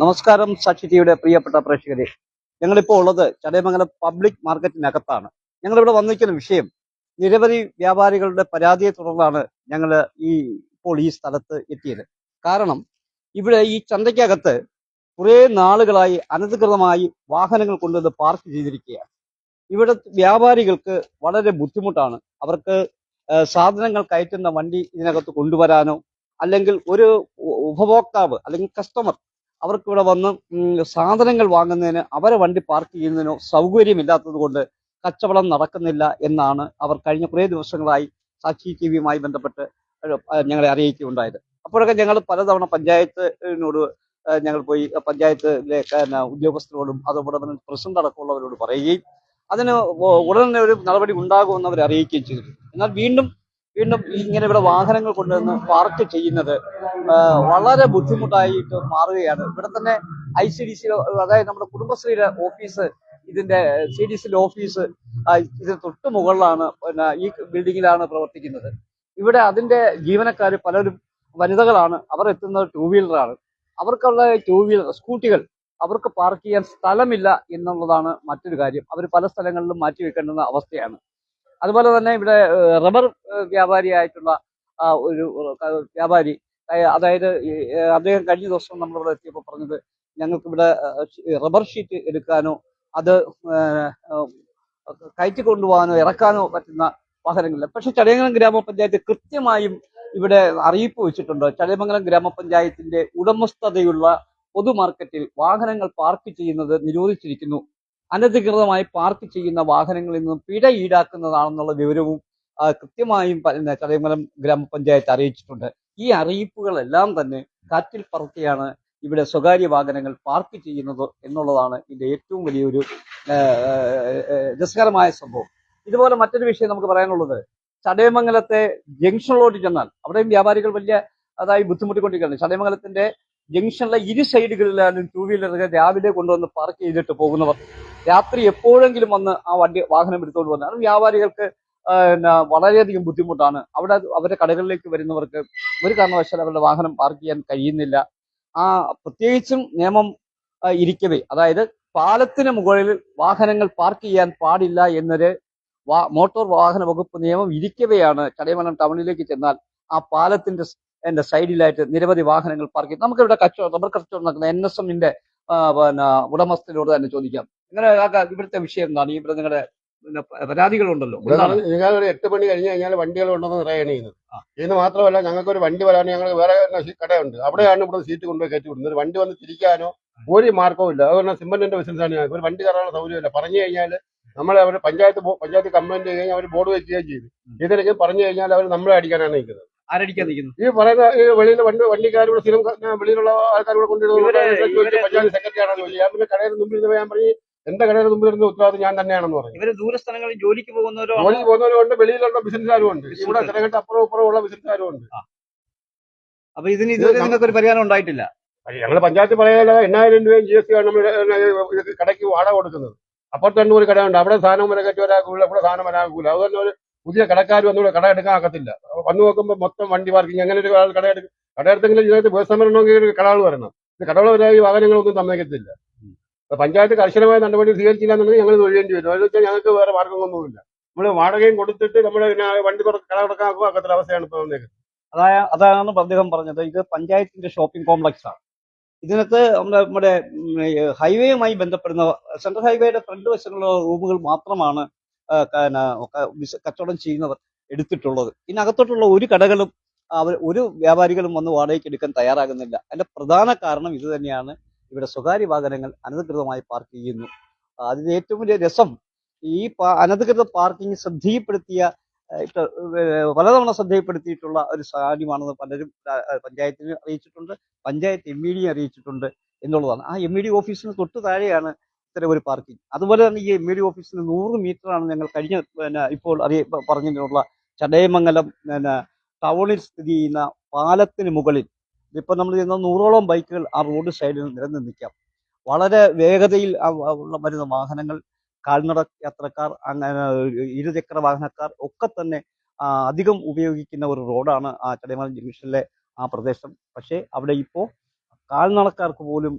നമസ്കാരം സാക്ഷി ടിവിയുടെ പ്രിയപ്പെട്ട പ്രേക്ഷകരെ. ഞങ്ങളിപ്പോൾ ഉള്ളത് ചടയമംഗലം പബ്ലിക് മാർക്കറ്റിനകത്താണ്. ഞങ്ങളിവിടെ വന്നിരിക്കുന്ന വിഷയം നിരവധി വ്യാപാരികളുടെ പരാതിയെ തുടർന്നാണ് ഞങ്ങൾ ഈ ഇപ്പോൾ ഈ സ്ഥലത്ത് എത്തിയത്. കാരണം ഇവിടെ ഈ ചന്തയ്ക്കകത്ത് കുറേ നാളുകളായി അനധികൃതമായി വാഹനങ്ങൾ കൊണ്ടുവന്ന് പാർക്ക് ചെയ്തിരിക്കുകയാണ്. ഇവിടെ വ്യാപാരികൾക്ക് വളരെ ബുദ്ധിമുട്ടാണ്. അവർക്ക് സാധനങ്ങൾ കയറ്റുന്ന വണ്ടി ഇതിനകത്ത് കൊണ്ടുവരാനോ അല്ലെങ്കിൽ ഒരു ഉപഭോക്താവ് അല്ലെങ്കിൽ കസ്റ്റമർ അവർക്ക് ഇവിടെ വന്ന് സാധനങ്ങൾ വാങ്ങുന്നതിന് അവരെ വണ്ടി പാർക്ക് ചെയ്യുന്നതിനോ സൗകര്യമില്ലാത്തത് കൊണ്ട് കച്ചവടം നടക്കുന്നില്ല എന്നാണ് അവർ കഴിഞ്ഞ കുറേ ദിവസങ്ങളായി സാക്ഷി ടി വിയുമായി ബന്ധപ്പെട്ട് ഞങ്ങളെ അറിയിക്കുകയുണ്ടായത്. അപ്പോഴൊക്കെ ഞങ്ങൾ പലതവണ പഞ്ചായത്തിനോട് ഞങ്ങൾ പോയി പഞ്ചായത്തിലെ ഉദ്യോഗസ്ഥരോടും അതുപോലെ തന്നെ പ്രസിഡന്റ് അടക്കമുള്ളവരോട് പറയുകയും അതിന് ഉടനെ ഒരു നടപടി ഉണ്ടാകുമെന്ന് അവർ അറിയിക്കുകയും ചെയ്തിട്ടുണ്ട് എന്നാൽ വീണ്ടും വീണ്ടും ഇങ്ങനെ ഇവിടെ വാഹനങ്ങൾ കൊണ്ടുവന്ന് പാർക്ക് ചെയ്യുന്നത് വളരെ ബുദ്ധിമുട്ടായിട്ട് മാറുകയാണ്. ഇവിടെ തന്നെ ഐ സി ഡി സി അതായത് നമ്മുടെ കുടുംബശ്രീയുടെ ഓഫീസ് ഇതിന്റെ സി ഡി സിയുടെ ഓഫീസ് ഇതിന് തൊട്ട് മുകളിലാണ് പിന്നെ ഈ ബിൽഡിങ്ങിലാണ് പ്രവർത്തിക്കുന്നത്. ഇവിടെ അതിന്റെ ജീവനക്കാർ പലരും വനിതകളാണ്. അവർ എത്തുന്നത് ടൂ വീലറാണ് അവർക്കുള്ള ടൂ വീലർ സ്കൂട്ടികൾ അവർക്ക് പാർക്ക് ചെയ്യാൻ സ്ഥലമില്ല എന്നുള്ളതാണ് മറ്റൊരു കാര്യം. അവർ പല സ്ഥലങ്ങളിലും മാറ്റി വെക്കേണ്ടുന്ന അവസ്ഥയാണ്. അതുപോലെ തന്നെ ഇവിടെ റബ്ബർ വ്യാപാരിയായിട്ടുള്ള ഒരു വ്യാപാരി അതായത് അദ്ദേഹം കഴിഞ്ഞ ദിവസം നമ്മളിവിടെ എത്തിയപ്പോൾ പറഞ്ഞത് ഞങ്ങൾക്ക് ഇവിടെ റബ്ബർ ഷീറ്റ് എടുക്കാനോ അത് കയറ്റി കൊണ്ടുപോകാനോ ഇറക്കാനോ പറ്റുന്ന വാഹനങ്ങളില്ല. പക്ഷെ ചടയമംഗലം ഗ്രാമപഞ്ചായത്ത് കൃത്യമായും ഇവിടെ അറിയിപ്പ് വെച്ചിട്ടുണ്ട്. ചടയമംഗലം ഗ്രാമപഞ്ചായത്തിന്റെ ഉടമസ്ഥതയുള്ള പൊതുമാർക്കറ്റിൽ വാഹനങ്ങൾ പാർക്ക് ചെയ്യുന്നത് നിരോധിച്ചിരിക്കുന്നു. അനധികൃതമായി പാർക്ക് ചെയ്യുന്ന വാഹനങ്ങളിൽ നിന്നും പിഴ ഈടാക്കുന്നതാണെന്നുള്ള വിവരവും കൃത്യമായും ചടയമലം ഗ്രാമപഞ്ചായത്ത് അറിയിച്ചിട്ടുണ്ട്. ഈ അറിയിപ്പുകളെല്ലാം തന്നെ കാറ്റിൽ പറത്തിയാണ് ഇവിടെ സ്വകാര്യ വാഹനങ്ങൾ പാർക്ക് ചെയ്യുന്നത് എന്നുള്ളതാണ് ഇതിന്റെ ഏറ്റവും വലിയൊരു രസകരമായ സംഭവം. ഇതുപോലെ മറ്റൊരു വിഷയം നമുക്ക് പറയാനുള്ളത് ചടയമംഗലത്തെ ജംഗ്ഷനിലോട്ട് ചെന്നാൽ അവിടെയും വ്യാപാരികൾ വലിയ അതായി ബുദ്ധിമുട്ടിക്കൊണ്ടിരിക്കുകയാണ്. ചടയമംഗലത്തിന്റെ ജംഗ്ഷനിലെ ഇരു സൈഡുകളിലായാലും ടൂ വീലറുകൾ രാവിലെ കൊണ്ടുവന്ന് പാർക്ക് ചെയ്തിട്ട് പോകുന്നവർ രാത്രി എപ്പോഴെങ്കിലും വന്ന് ആ വണ്ടി വാഹനം എടുത്തുകൊണ്ട് വന്ന് അത് വ്യാപാരികൾക്ക് വളരെയധികം ബുദ്ധിമുട്ടാണ്. അവിടെ അവരുടെ കടകളിലേക്ക് വരുന്നവർക്ക് ഒരു കാരണവശാലും അവരുടെ വാഹനം പാർക്ക് ചെയ്യാൻ കഴിയുന്നില്ല. ആ പ്രത്യേകിച്ചും നിയമം ഇരിക്കവേ. അതായത് പാലത്തിന് മുകളിൽ വാഹനങ്ങൾ പാർക്ക് ചെയ്യാൻ പാടില്ല എന്നൊരു മോട്ടോർ വാഹന വകുപ്പ് നിയമം ഇരിക്കവെയാണ്. ചടയമലം ടൗണിലേക്ക് ചെന്നാൽ ആ പാലത്തിന്റെ എന്റെ സൈഡിലായിട്ട് നിരവധി വാഹനങ്ങൾ പാർക്ക് ചെയ്തു. നമുക്കിവിടെ കച്ചവടം റബ്ബർ കച്ചവടം നടക്കുന്ന എൻ എസ് എമ്മിന്റെ പിന്നെ ഉടമസ്ഥനോട് തന്നെ ചോദിക്കാം. നിങ്ങളുടെ ആ ഇവിടുത്തെ വിഷയം എന്താണ്? ഇവിടെ നിങ്ങളുടെ പിന്നെ പരാതികളുണ്ടല്ലോ. ഒരു എട്ട് മണി കഴിഞ്ഞ് കഴിഞ്ഞാൽ വണ്ടികൾ ഉണ്ടെന്ന് നിറയാണ് ചെയ്യുന്നത്. ഇന്ന് മാത്രമല്ല ഞങ്ങൾക്ക് ഒരു വണ്ടി വരാൻ ഞങ്ങൾ വേറെ കടയുണ്ട്. അവിടെയാണ് ഇവിടെ സീറ്റ് കൊണ്ടുപോയി കയറ്റി വിടുന്നത്. ഒരു വണ്ടി വന്ന് തിരിക്കാനോ ഒരു മാർഗവും ഇല്ല. അതുകൊണ്ട് സിമന്റിന്റെ ബിസിനസ്സാണ് ഞങ്ങൾക്ക് ഒരു വണ്ടി കയറാനുള്ള സൗകര്യമില്ല. പറഞ്ഞു കഴിഞ്ഞാൽ നമ്മൾ അവർ പഞ്ചായത്ത് പഞ്ചായത്ത് കംപ്ലൈന്റ് ചെയ്ത് കഴിഞ്ഞാൽ അവർ ബോർഡ് വെക്കുകയും ചെയ്തു ഇതിലേക്ക് പറഞ്ഞു കഴിഞ്ഞാൽ അവർ നമ്മളെ അടിക്കാനാണ് നിൽക്കുന്നത്. ആരടിക്കാൻ നിൽക്കുന്നു? ഈ പറയുന്ന ഈ വെളിയിൽ വണ്ടി വണ്ടിക്കാരൂടെ സ്ഥിരം വെളിയിലുള്ള ആൾക്കാർ ഇവിടെ കൊണ്ടുവരുന്നത് പിന്നെ കടയുടെ മുമ്പിൽ ഇരുന്ന് ഞാൻ പറഞ്ഞു എന്റെ കടയുടെ മുമ്പിൽ ഇരുന്ന ഉത്തരവാദിത്വം ഞാൻ തന്നെയാണെന്ന് പറഞ്ഞു ഇവർ ദൂരസ്ഥലങ്ങളിൽ ജോലിക്ക് പോകുന്നവരോ ജോലിക്ക് പോകുന്നവരുണ്ട് വെളിയിലുള്ള ബിസിനസ്സുകാരും ഉണ്ട്. ഇവിടെ ചിലകെട്ട് അപ്പുറം ഇപ്പുറം ഉള്ള ബിസിനസ്സുകാരും ഉണ്ട്. അപ്പൊ ഇതിന് ഇതുവരെ നിങ്ങൾക്ക് ഒരു പരിഹാരം ഉണ്ടായിട്ടില്ല? ഞങ്ങൾ പഞ്ചായത്ത് പറയാനുള്ള എണ്ണായിരം രൂപയും ജി എസ് ടി ആണ് നമ്മൾ കടയ്ക്ക് വാടക കൊടുക്കുന്നത്. അപ്പുറത്ത് രണ്ടു ഒരു കടയുണ്ട്. അവിടെ സാധനം വരെ കയറ്റി വരാക്കൂല ഇവിടെ സാധനം വരാക്കൂല അതുതന്നെ ഒരു പുതിയ കടക്കാർ വന്നുകൂടെ കട എടുക്കാൻ ആക്കത്തില്ല. വന്നു നോക്കുമ്പോൾ മൊത്തം വണ്ടി പാർക്കിങ് അങ്ങനെ ഒരു ആൾ കട എടുക്കും കട എടുത്തെങ്കിലും ഇതിനകത്ത് സമരണമെങ്കിൽ ഒരു കടകൾ വരണം. കടകൾ ഈ വാഹനങ്ങളൊന്നും സമ്മതിക്കത്തില്ല. പഞ്ചായത്ത് കർശനമായ നടപടി സ്വീകരിച്ചില്ല എന്നുണ്ടെങ്കിൽ ഞങ്ങൾ തൊഴിലേണ്ടി വരും. അതെന്ന് വെച്ചാൽ ഞങ്ങൾക്ക് വേറെ മാർഗമൊന്നുമില്ല നമ്മൾ വാടകയും കൊടുത്തിട്ട് നമ്മുടെ വണ്ടി കട തുറക്കാൻ ആക്കത്തില്ല. അവസ്ഥയാണ് ഇപ്പോൾ വന്നേക്കുന്നത്. അതായ അതാണ് അദ്ദേഹം പറഞ്ഞത്. ഇത് പഞ്ചായത്തിന്റെ ഷോപ്പിംഗ് കോംപ്ലക്സ് ആണ്. ഇതിനകത്ത് നമ്മുടെ ഹൈവേയുമായി ബന്ധപ്പെടുന്ന സെൻട്രൽ ഹൈവേയുടെ ഫ്രണ്ട് വശങ്ങളിലുള്ള റൂമുകൾ മാത്രമാണ് കച്ചവടം ചെയ്യുന്നവർ എടുത്തിട്ടുള്ളത്. ഇതിനകത്തോട്ടുള്ള ഒരു കടകളും അവർ ഒരു വ്യാപാരികളും വന്ന് വാടകയ്ക്ക് എടുക്കാൻ തയ്യാറാകുന്നില്ല. അതിന്റെ പ്രധാന കാരണം ഇത് തന്നെയാണ്. ഇവിടെ സ്വകാര്യ വാഹനങ്ങൾ അനധികൃതമായി പാർക്ക് ചെയ്യുന്നു. അതിന് ഏറ്റവും വലിയ രസം ഈ അനധികൃത പാർക്കിംഗ് ശ്രദ്ധയിൽപ്പെടുത്തിയ പലതവണ ശ്രദ്ധയിൽപ്പെടുത്തിയിട്ടുള്ള ഒരു സാഹചര്യമാണെന്ന് പലരും പഞ്ചായത്തിന് അറിയിച്ചിട്ടുണ്ട്. പഞ്ചായത്ത് എം ഇ ഡി അറിയിച്ചിട്ടുണ്ട് എന്നുള്ളതാണ്. ആ എം ഇ ഡി ഓഫീസിന് തൊട്ട് താഴെയാണ് ഇത്തരം ഒരു പാർക്കിംഗ്. അതുപോലെ തന്നെ ഈ എം ഇ ഡി ഓഫീസിന് നൂറ് മീറ്ററാണ് ഞങ്ങൾ കഴിഞ്ഞ പിന്നെ ഇപ്പോൾ അറിയ പറഞ്ഞിട്ടുള്ള ചടയമംഗലം പിന്നെ ടൗണിൽ സ്ഥിതി ചെയ്യുന്ന പാലത്തിന് മുകളിൽ ഇതിപ്പോൾ നമ്മൾ ചെയ്യുന്ന നൂറോളം ബൈക്കുകൾ ആ റോഡ് സൈഡിൽ നിരന്ന് നിൽക്കാം വളരെ വേഗതയിൽ വരുന്ന വാഹനങ്ങൾ കാൽനട യാത്രക്കാർ അങ്ങനെ ഇരുചക്ര വാഹനക്കാർ ഒക്കെ തന്നെ അധികം ഉപയോഗിക്കുന്ന ഒരു റോഡാണ് ആ ചടയമംഗലം ജംഗ്ഷനിലെ ആ പ്രദേശം. പക്ഷേ അവിടെ ഇപ്പോൾ കാൽനടക്കാർക്ക് പോലും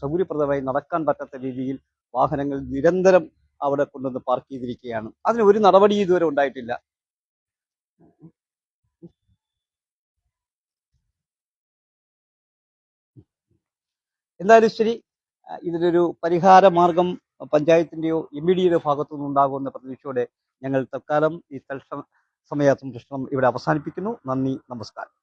സൗകര്യപ്രദമായി നടക്കാൻ പറ്റാത്ത രീതിയിൽ വാഹനങ്ങൾ നിരന്തരം അവിടെ കൊണ്ടുവന്ന് പാർക്ക് ചെയ്തിരിക്കുകയാണ്. അതിന് ഒരു നടപടി ഇതുവരെ ഉണ്ടായിട്ടില്ല. എന്തായാലും ശരി ഇതിനൊരു പരിഹാര മാർഗം പഞ്ചായത്തിന്റെയോ എം ഇ ഡിയുടെ ഭാഗത്തു നിന്നുണ്ടാകുമെന്ന പ്രതീക്ഷയോടെ ഞങ്ങൾ തൽക്കാലം ഈ തൽസമയ സമയ സംരക്ഷണം ഇവിടെ അവസാനിപ്പിക്കുന്നു. നന്ദി നമസ്കാരം.